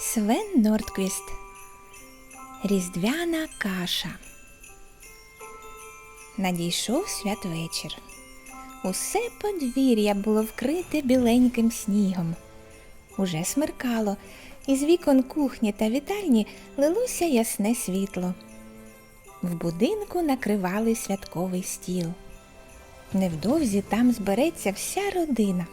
Свен Нордквіст. Різдвяна каша. Надійшов святвечір. Усе подвір'я було вкрите біленьким снігом. Уже смеркало, і з вікон кухні та вітальні лилося ясне світло. В будинку накривали святковий стіл. Невдовзі там збереться вся родина.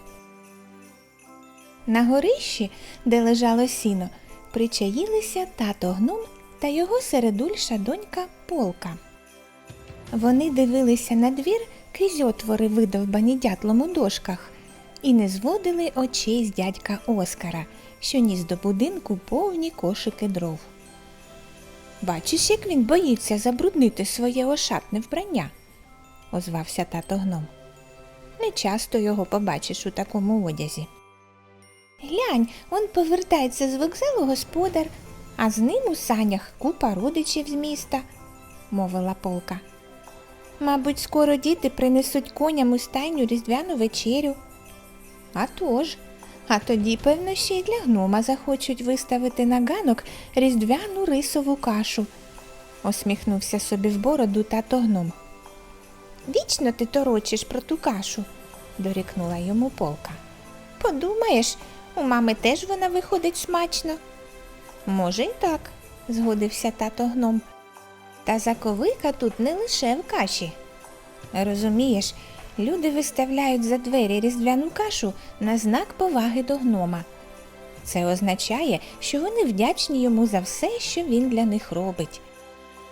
На горищі, де лежало сіно, причаїлися тато гном та його середульша донька Полка. Вони дивилися на двір крізь отвори, видовбані дятлом у дошках, і не зводили очей з дядька Оскара, що ніс до будинку повні кошики дров. Бачиш, як він боїться забруднити своє ошатне вбрання, озвався тато гном. Не часто його побачиш у такому одязі. Глянь, он повертається з вокзалу господар, а з ним у санях купа родичів з міста, мовила полка. Мабуть, скоро діти принесуть коням у стайню різдвяну вечерю. А тож, а тоді, певно, ще й для гнома захочуть виставити на ганок різдвяну рисову кашу, осміхнувся собі в бороду тато гном. Вічно ти торочиш про ту кашу, дорікнула йому полка. Подумаєш, у мами теж вона виходить смачно. Може, й так, згодився тато гном. Та заковика тут не лише в каші. Розумієш, люди виставляють за двері різдвяну кашу на знак поваги до гнома. Це означає, що вони вдячні йому за все, що він для них робить.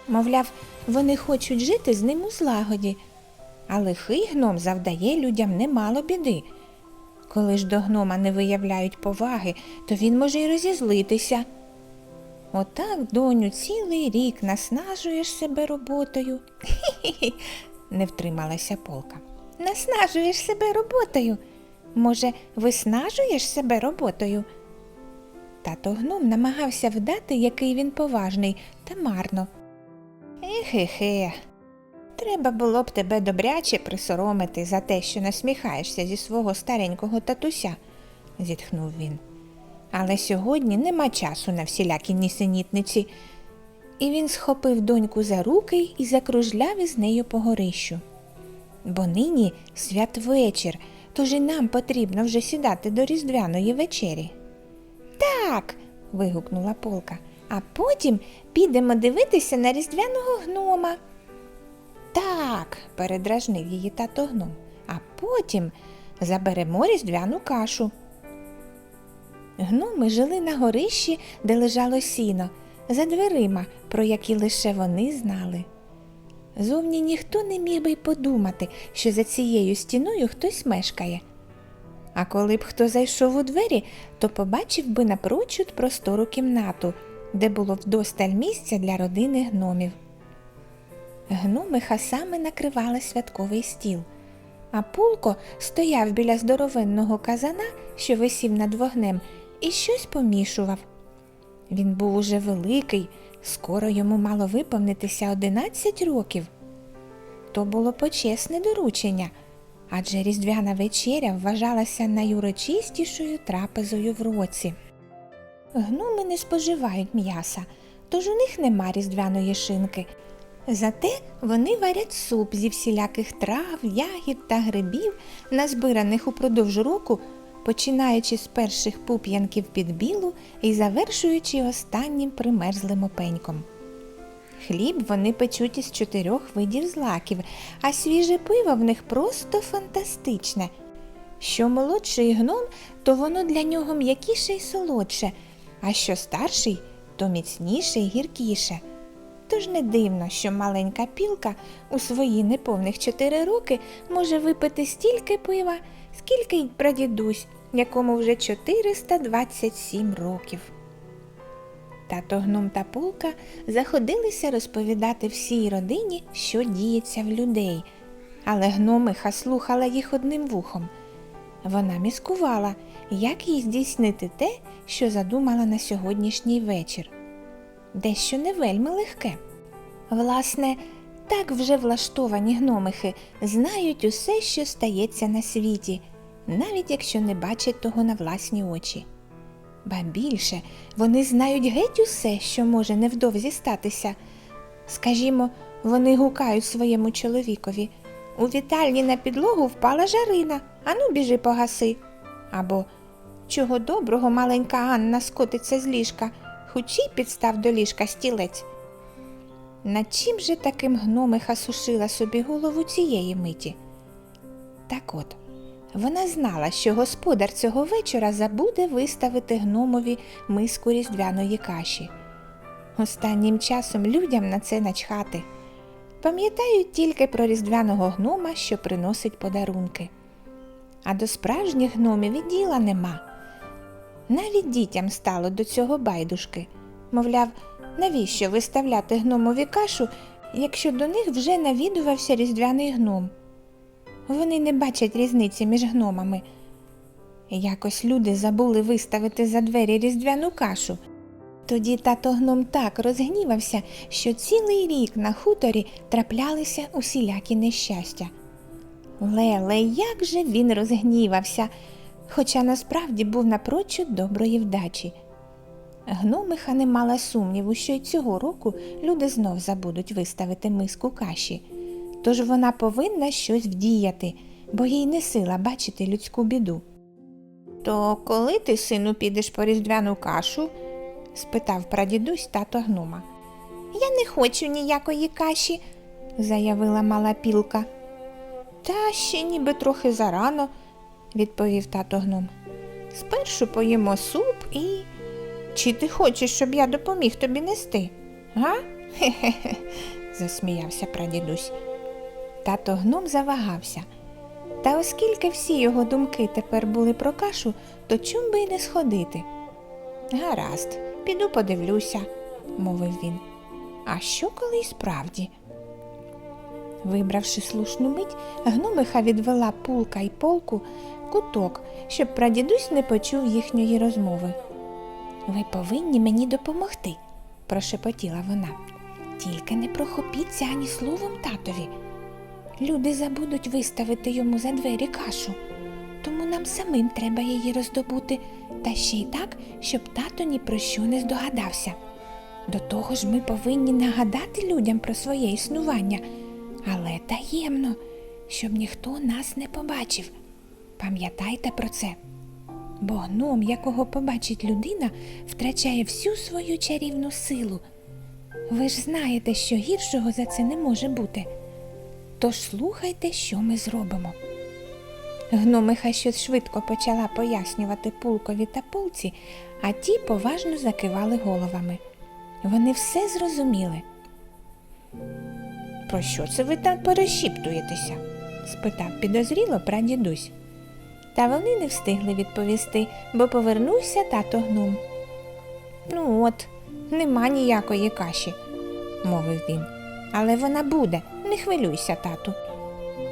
Мовляв, вони хочуть жити з ним у злагоді, а лихий гном завдає людям немало біди. Коли ж до гнома не виявляють поваги, то він може й розізлитися. Отак, доню, цілий рік наснажуєш себе роботою. Хі-хі-хі, не втрималася полка. Наснажуєш себе роботою. Може, виснажуєш себе роботою? Тато гном намагався вдати, який він поважний, та марно. Ехе-хе, треба було б тебе добряче присоромити за те, що насміхаєшся зі свого старенького татуся, зітхнув він. Але сьогодні нема часу на всілякі нісенітниці. І він схопив доньку за руки і закружляв із нею по горищу. Бо нині святвечір, тож і нам потрібно вже сідати до різдвяної вечері. Так. вигукнула полка, а потім підемо дивитися на різдвяного гнома. Так, передражнив її тато гном, а потім заберемо різдвяну кашу. Гноми жили на горищі, де лежало сіно, за дверима, про які лише вони знали. Зовні ніхто не міг би й подумати, що за цією стіною хтось мешкає. А коли б хто зайшов у двері, то побачив би напрочуд простору кімнату, де було вдосталь місця для родини гномів. Гноми хасами накривали святковий стіл, а пулко стояв біля здоровенного казана, що висів над вогнем, і щось помішував. Він був уже великий, скоро йому мало виповнитися одинадцять років. То було почесне доручення, адже різдвяна вечеря вважалася найурочистішою трапезою в році. Гноми не споживають м'яса, тож у них нема різдвяної шинки. Зате вони варять суп зі всіляких трав, ягід та грибів, назбираних упродовж року, починаючи з перших пуп'янків під білу і завершуючи останнім примерзлим опеньком. Хліб вони печуть із чотирьох видів злаків, а свіже пиво в них просто фантастичне. Що молодший гном, то воно для нього м'якіше й солодше, а що старший, то міцніше й гіркіше. Тож не дивно, що маленька пілка у свої неповних чотири роки може випити стільки пива, скільки й прадідусь, якому вже 427 років. Тато гном та пулка заходилися розповідати всій родині, що діється в людей, але гномиха слухала їх одним вухом. Вона міскувала, як їй здійснити те, що задумала на сьогоднішній вечір. Дещо не вельми легке. Власне, так вже влаштовані гномихи знають усе, що стається на світі, навіть якщо не бачать того на власні очі. Ба більше вони знають геть усе, що може невдовзі статися. Скажімо, вони гукають своєму чоловікові. У вітальні на підлогу впала жарина, ану біжи погаси. Або чого доброго маленька Анна скотиться з ліжка, хучій підстав до ліжка стілець. Над чим же таким гномиха сушила собі голову цієї миті? Так от, вона знала, що господар цього вечора забуде виставити гномові миску різдвяної каші. Останнім часом людям на це начхати. Пам'ятають тільки про різдвяного гнома, що приносить подарунки. А до справжніх гномів і діла нема. Навіть дітям стало до цього байдужки. Мовляв, навіщо виставляти гномові кашу, якщо до них вже навідувався різдвяний гном? Вони не бачать різниці між гномами. Якось люди забули виставити за двері різдвяну кашу. Тоді тато гном так розгнівався, що цілий рік на хуторі траплялися усілякі нещастя. Леле, як же він розгнівався, хоча насправді був напрочуд доброї вдачі. Гномиха не мала сумніву, що й цього року люди знов забудуть виставити миску каші. Тож вона повинна щось вдіяти, бо їй не сила бачити людську біду. То коли ти, сину, підеш по різдвяну кашу? спитав прадідусь тато гнома. Я не хочу ніякої каші, заявила мала пілка. Та ще ніби трохи зарано, відповів тато гном. Спершу поїмо суп і. Чи ти хочеш, щоб я допоміг тобі нести? Га? Хе-хе-хе, засміявся прадідусь. Тато гном завагався. Та оскільки всі його думки тепер були про кашу, то чом би й не сходити? Гаразд, піду подивлюся, мовив він. А що коли й справді? Вибравши слушну мить, гномиха відвела пулка й полку куток, щоб прадідусь не почув їхньої розмови. Ви повинні мені допомогти, прошепотіла вона. Тільки не прохопіться ані словом татові. Люди забудуть виставити йому за двері кашу, тому нам самим треба її роздобути, та ще й так, щоб тато ні про що не здогадався. До того ж, ми повинні нагадати людям про своє існування, але таємно, щоб ніхто нас не побачив. Пам'ятайте про це. Бо гном, якого побачить людина, втрачає всю свою чарівну силу. Ви ж знаєте, що гіршого за це не може бути. Тож слухайте, що ми зробимо. Гномиха щось швидко почала пояснювати пулкові та пулці, а ті поважно закивали головами. Вони все зрозуміли. Про що це ви так перешіптуєтеся? спитав підозріло прадідусь. Та вони не встигли відповісти, бо повернувся тато гном. Ну от, нема ніякої каші, мовив він. Але вона буде, не хвилюйся, тату.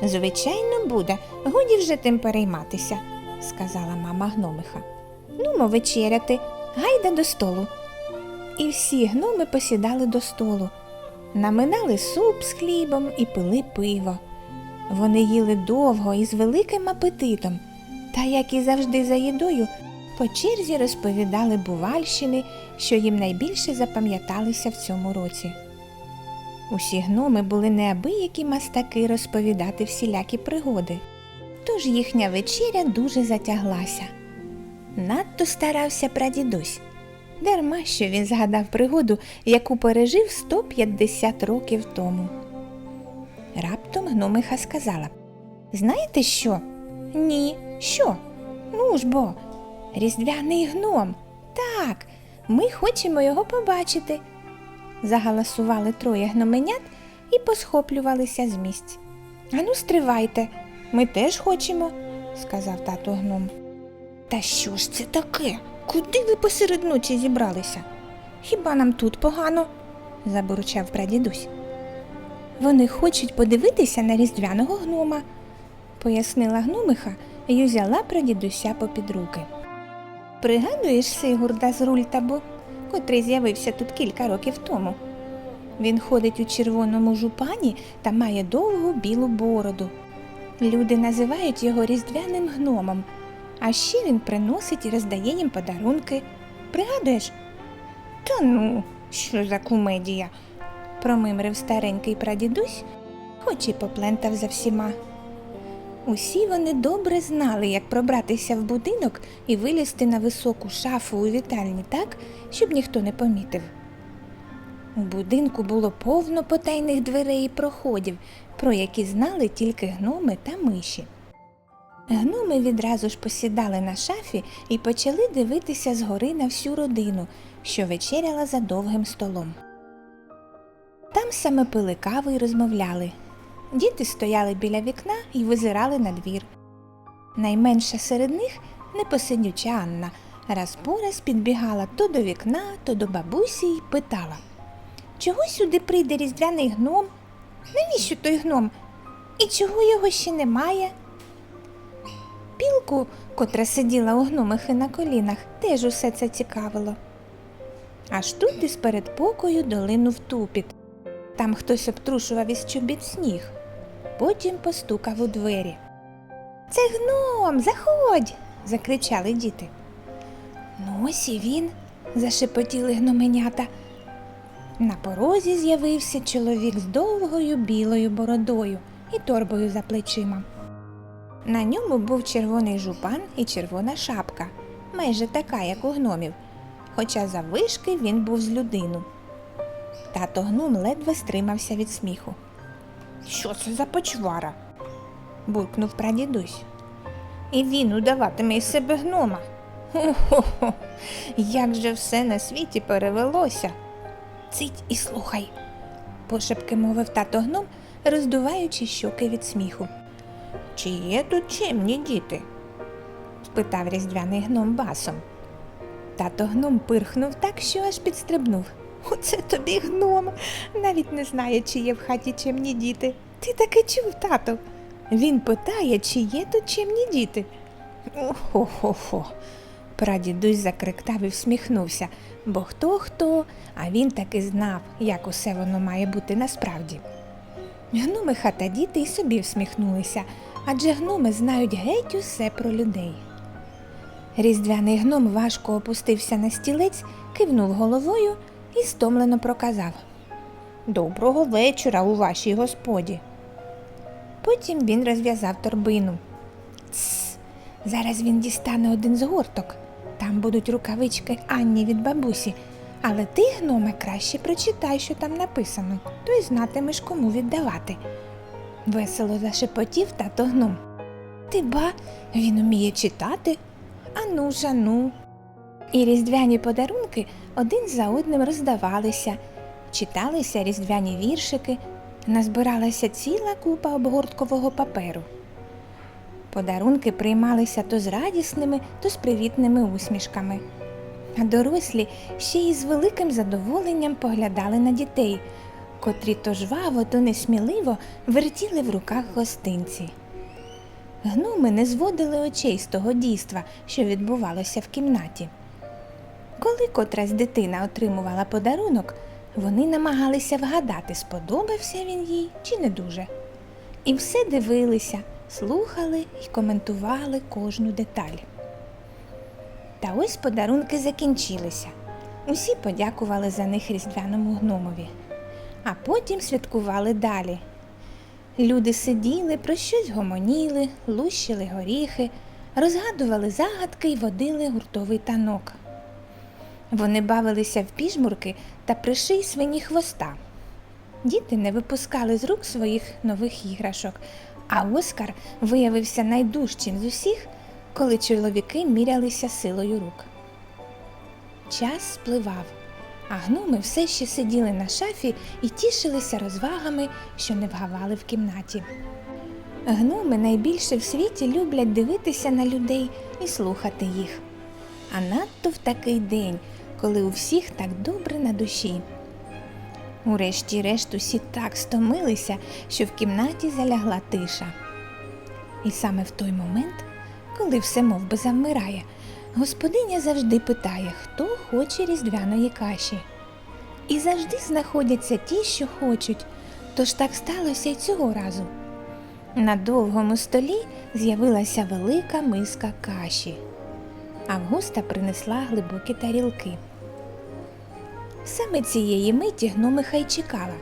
Звичайно, буде, годі вже тим перейматися, сказала мама гномиха. Нумо вечеряти, гайда до столу. І всі гноми посідали до столу, наминали суп з хлібом і пили пиво. Вони їли довго і з великим апетитом, та, як і завжди за їдою, по черзі розповідали бувальщини, що їм найбільше запам'яталися в цьому році. Усі гноми були неабиякі мастаки розповідати всілякі пригоди, тож їхня вечеря дуже затяглася. Надто старався прадідусь. Дарма що він згадав пригоду, яку пережив 150 років тому. Раптом гномиха сказала Знаєте що? Ні, що? Ну ж бо, різдвяний гном. Так, ми хочемо його побачити. Загаласували троє гноменят і посхоплювалися з місць. Ану, стривайте, ми теж хочемо, сказав тато гном. Та що ж це таке? Куди ви посеред ночі зібралися? Хіба нам тут погано? забурчав прадідусь. Вони хочуть подивитися на різдвяного гнома, пояснила гномиха і взяла прадідуся попід руки. Пригадуєш Сигурда з Рультабу, котрий з'явився тут кілька років тому. Він ходить у червоному жупані та має довгу білу бороду. Люди називають його різдвяним гномом, а ще він приносить і роздає їм подарунки. Пригадуєш? Та ну, що за кумедія? промимрив старенький прадідусь, хоч і поплентав за всіма. Усі вони добре знали, як пробратися в будинок і вилізти на високу шафу у вітальні так, щоб ніхто не помітив. У будинку було повно потайних дверей і проходів, про які знали тільки гноми та миші. Гноми відразу ж посідали на шафі і почали дивитися згори на всю родину, що вечеряла за довгим столом. Там саме пили каву і розмовляли. Діти стояли біля вікна і визирали на двір. Найменша серед них непосидюча Анна раз по раз підбігала то до вікна, то до бабусі і питала Чого сюди прийде різдвяний гном? Навіщо той гном? І чого його ще немає? Пілку, котра сиділа у гномихи на колінах, теж усе це цікавило. Аж тут із передпокою долинув тупіт. Там хтось обтрушував із чобіт сніг. Потім постукав у двері. Це гном, заходь. закричали діти. Ну, ось і він, зашепотіли гноменята. На порозі з'явився чоловік з довгою білою бородою і торбою за плечима. На ньому був червоний жупан і червона шапка, майже така, як у гномів, хоча заввишки він був з людину. Тато гном ледве стримався від сміху. Що це за почвара? буркнув прадідусь. І він удаватиме із себе гнома. Хо-хо-хо, як же все на світі перевелося. Цить і слухай, пошепки мовив тато гном, роздуваючи щоки від сміху. Чи є тут чимні діти? спитав різдвяний гном басом. Тато гном пирхнув так, що аж підстрибнув. Оце тобі гном. Навіть не знає, чи є в хаті чимні діти. Ти таки чув, тато. Він питає, чи є тут чимні діти. Хо-хо-хо. Прадідусь закриктав і всміхнувся, бо хто хто, а він таки знав, як усе воно має бути насправді. Гномиха та діти й собі всміхнулися, адже гноми знають геть усе про людей. Різдвяний гном важко опустився на стілець, кивнув головою і стомлено проказав Доброго вечора у вашій господі. Потім він розв'язав торбину. Тсс, зараз він дістане один з горток. Там будуть рукавички Анні від бабусі. Але ти, гноме, краще прочитай, що там написано, то й знатимеш, кому віддавати. Весело зашепотів тато гном. Ти ба, він уміє читати. Ану ж, ану. І різдвяні подарунки один за одним роздавалися, читалися різдвяні віршики, назбиралася ціла купа обгорткового паперу. Подарунки приймалися то з радісними, то з привітними усмішками. А дорослі ще й з великим задоволенням поглядали на дітей, котрі то жваво, то несміливо вертіли в руках гостинці. Гноми не зводили очей з того дійства, що відбувалося в кімнаті. Коли котрась дитина отримувала подарунок, вони намагалися вгадати, сподобався він їй чи не дуже. І все дивилися, слухали і коментували кожну деталь. Та ось подарунки закінчилися. Усі подякували за них різдвяному гномові, а потім святкували далі. Люди сиділи, про щось гомоніли, лущили горіхи, розгадували загадки й водили гуртовий танок. Вони бавилися в піжмурки та приший свині хвоста. Діти не випускали з рук своїх нових іграшок, а Оскар виявився найдужчим з усіх, коли чоловіки мірялися силою рук. Час спливав, а гноми все ще сиділи на шафі і тішилися розвагами, що не вгавали в кімнаті. Гноми найбільше в світі люблять дивитися на людей і слухати їх. А надто в такий день, коли у всіх так добре на душі. Урешті-решт усі так стомилися, що в кімнаті залягла тиша. І саме в той момент, коли все мов би завмирає, господиня завжди питає, хто хоче різдвяної каші. І завжди знаходяться ті, що хочуть, тож так сталося й цього разу. На довгому столі з'явилася велика миска каші. Августа принесла глибокі тарілки. Саме цієї миті гномиха й чекала.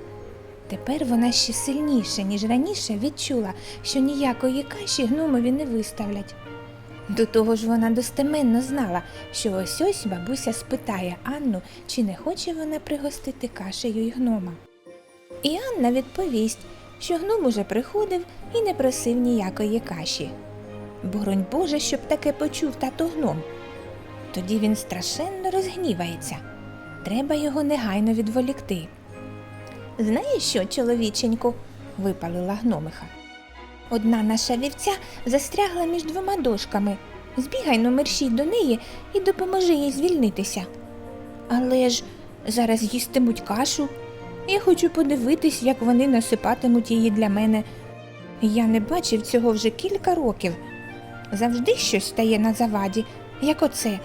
Тепер вона ще сильніше, ніж раніше, відчула, що ніякої каші гномові не виставлять. До того ж вона достеменно знала, що ось ось бабуся спитає Анну, чи не хоче вона пригостити кашею й гнома. І Анна відповість, що гном уже приходив і не просив ніякої каші. Боронь Боже, щоб таке почув тато гном. Тоді він страшенно розгнівається. Треба його негайно відволікти. Знаєш що, чоловіченьку? випалила гномиха. Одна наша вівця застрягла між двома дошками. Збігай но мерщій до неї і допоможи їй звільнитися. Але ж зараз їстимуть кашу. Я хочу подивитись, як вони насипатимуть її для мене. Я не бачив цього вже кілька років. Завжди щось стає на заваді, як оце.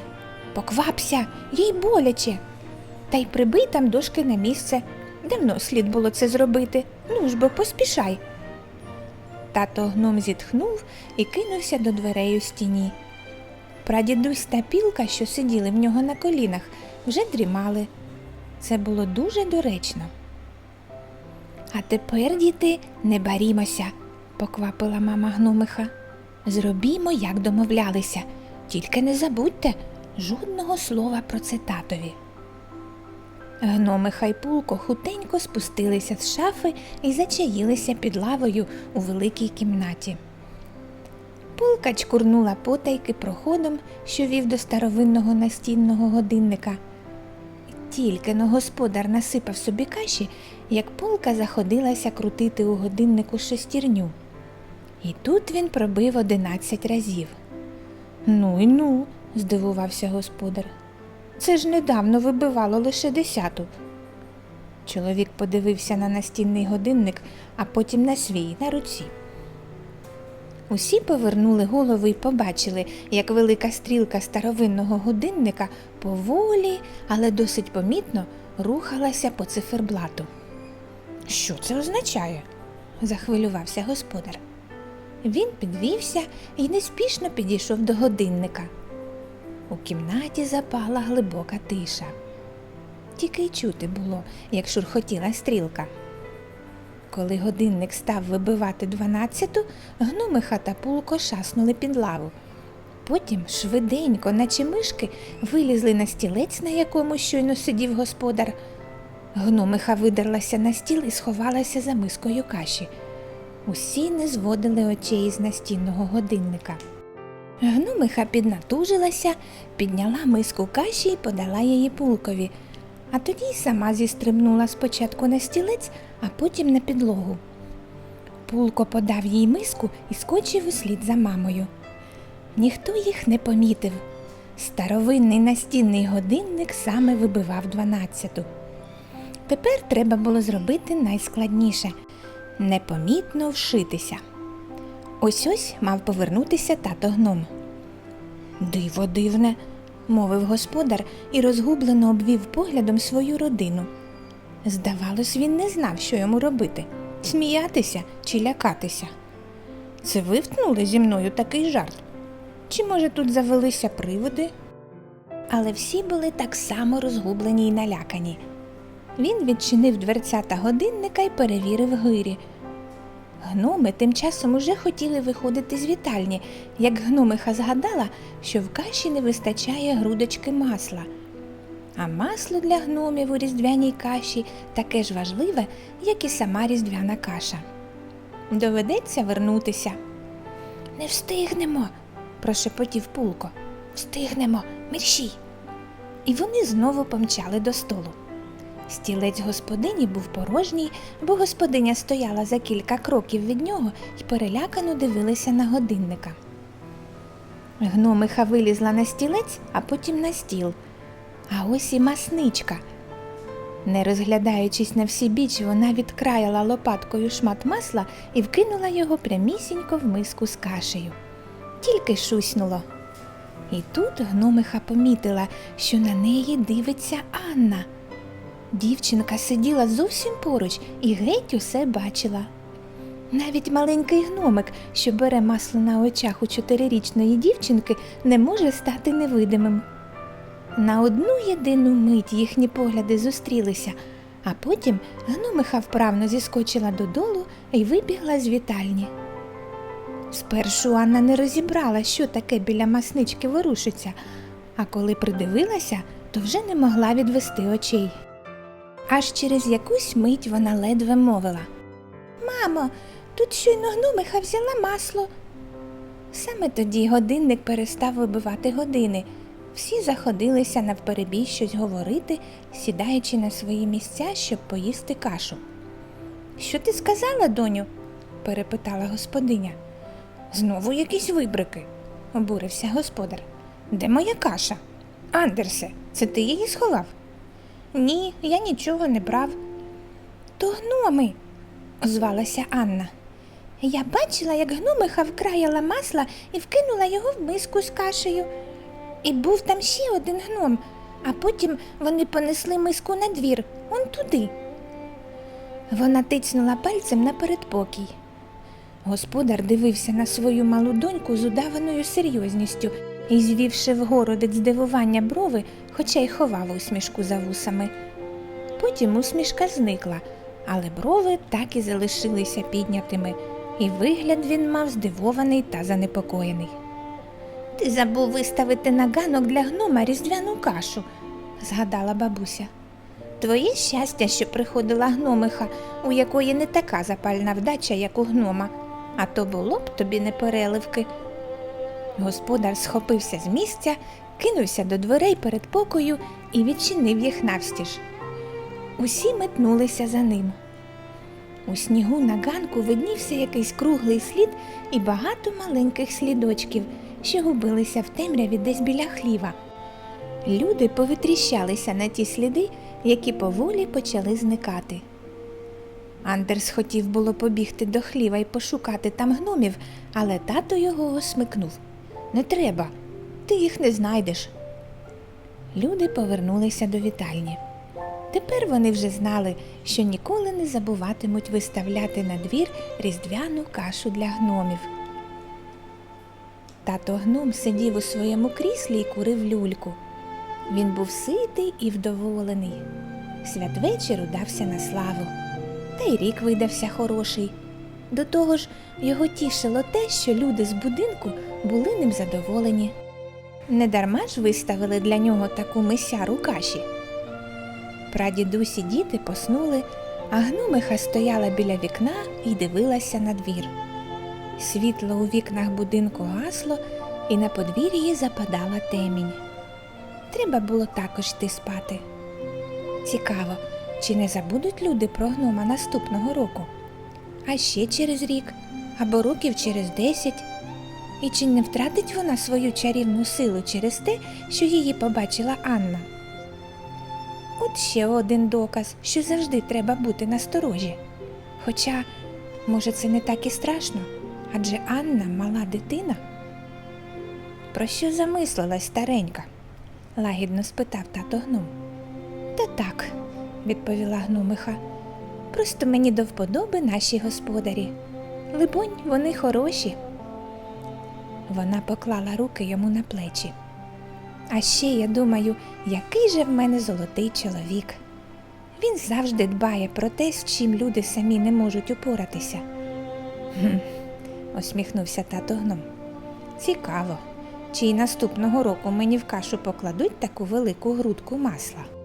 Поквапся, їй боляче. Та й прибий там дошки на місце. Давно слід було це зробити. Ну ж бо поспішай. Тато гном зітхнув і кинувся до дверей у стіні. Прадідусь та пілка, що сиділи в нього на колінах, вже дрімали. Це було дуже доречно. А тепер, діти, не барімося, поквапила мама гномиха. Зробімо, як домовлялися, тільки не забудьте жодного слова про це татові. Гномиха й пулко хутенько спустилися з шафи і зачаїлися під лавою у великій кімнаті. Пулка чкурнула потайки проходом, що вів до старовинного настінного годинника. Тільки но господар насипав собі каші, як пулка заходилася крутити у годиннику шестірню. І тут він пробив одинадцять разів. Ну й ну, здивувався господар. Це ж недавно вибивало лише десяту. Чоловік подивився на настінний годинник, а потім на свій на руці. Усі повернули голови і побачили, як велика стрілка старовинного годинника поволі, але досить помітно рухалася по циферблату. Що це означає? захвилювався господар. Він підвівся і неспішно підійшов до годинника. У кімнаті запала глибока тиша. Тільки й чути було, як шурхотіла стрілка. Коли годинник став вибивати дванадцяту, гномиха та пулко шаснули під лаву. Потім швиденько, наче мишки, вилізли на стілець, на якому щойно сидів господар. Гномиха видерлася на стіл і сховалася за мискою каші. Усі не зводили очей з настінного годинника. Гномиха піднатужилася, підняла миску каші і подала її пулкові, а тоді й сама зістрибнула спочатку на стілець, а потім на підлогу. Пулко подав їй миску і скочив услід за мамою. Ніхто їх не помітив. Старовинний настінний годинник саме вибивав дванадцяту. Тепер треба було зробити найскладніше непомітно вшитися. Ось ось мав повернутися тато гном. Диво дивне, мовив господар і розгублено обвів поглядом свою родину. Здавалось, він не знав, що йому робити сміятися чи лякатися. Це ви втнули зі мною такий жарт? Чи, може, тут завелися привиди? Але всі були так само розгублені й налякані. Він відчинив дверцята годинника і перевірив гирі. Гноми тим часом уже хотіли виходити з вітальні, як гномиха згадала, що в каші не вистачає грудочки масла. А масло для гномів у різдвяній каші таке ж важливе, як і сама різдвяна каша. Доведеться вернутися. Не встигнемо, прошепотів пулко. Встигнемо, мерщій. І вони знову помчали до столу. Стілець господині був порожній, бо господиня стояла за кілька кроків від нього і перелякано дивилася на годинника. Гномиха вилізла на стілець, а потім на стіл. А ось і масничка. Не розглядаючись на всі біч, вона відкраяла лопаткою шмат масла і вкинула його прямісінько в миску з кашею. Тільки шуснуло. І тут гномиха помітила, що на неї дивиться Анна. Дівчинка сиділа зовсім поруч і геть усе бачила. Навіть маленький гномик, що бере масло на очах у чотирирічної дівчинки, не може стати невидимим. На одну єдину мить їхні погляди зустрілися, а потім гномиха вправно зіскочила додолу і вибігла з вітальні. Спершу Анна не розібрала, що таке біля маснички ворушиться, а коли придивилася, то вже не могла відвести очей. Аж через якусь мить вона ледве мовила. Мамо, тут щойно гномиха взяла масло. Саме тоді годинник перестав вибивати години. Всі заходилися навперебій щось говорити, сідаючи на свої місця, щоб поїсти кашу. Що ти сказала, доню? перепитала господиня. Знову якісь вибрики, обурився господар. Де моя каша? Андерсе, це ти її сховав? Ні, я нічого не брав. То гноми, озвалася Анна. Я бачила, як гномиха вкраяла масла і вкинула його в миску з кашею. І був там ще один гном, а потім вони понесли миску на двір, он туди. Вона тицнула пальцем на передпокій. Господар дивився на свою малу доньку з удаваною серйозністю і, звівши вгору від здивування брови, хоча й ховав усмішку за вусами. Потім усмішка зникла, але брови так і залишилися піднятими, і вигляд він мав здивований та занепокоєний. Ти забув виставити на ганок для гнома різдвяну кашу, згадала бабуся. Твоє щастя, що приходила гномиха, у якої не така запальна вдача, як у гнома, а то було б тобі не переливки. Господар схопився з місця, кинувся до дверей перед покою і відчинив їх навстіж. Усі метнулися за ним. У снігу на ганку виднівся якийсь круглий слід і багато маленьких слідочків, що губилися в темряві десь біля хліва. Люди повитріщалися на ті сліди, які поволі почали зникати. Андерс хотів було побігти до хліва і пошукати там гномів, але тато його осмикнув. Не треба, ти їх не знайдеш. Люди повернулися до вітальні. Тепер вони вже знали, що ніколи не забуватимуть виставляти на двір різдвяну кашу для гномів. Тато гном сидів у своєму кріслі і курив люльку. Він був ситий і вдоволений. Святвечір удався на славу, та й рік видався хороший. До того ж, його тішило те, що люди з будинку були ним задоволені. Недарма ж виставили для нього таку мисяру каші. Прадідусі діти поснули, а гномиха стояла біля вікна і дивилася на двір. Світло у вікнах будинку гасло, і на подвір'ї западала темінь. Треба було також йти спати. Цікаво, чи не забудуть люди про гнома наступного року, а ще через рік або років через десять. І чи не втратить вона свою чарівну силу через те, що її побачила Анна? От ще один доказ, що завжди треба бути насторожі. Хоча, може, це не так і страшно, адже Анна мала дитина. Про що замислилась старенька? лагідно спитав тато гном. Та так, відповіла гномиха. Просто мені до вподоби наші господарі. Либонь, вони хороші. Вона поклала руки йому на плечі. А ще я думаю, який же в мене золотий чоловік. Він завжди дбає про те, з чим люди самі не можуть упоратися. Хм, усміхнувся тато гном. Цікаво, чи й наступного року мені в кашу покладуть таку велику грудку масла.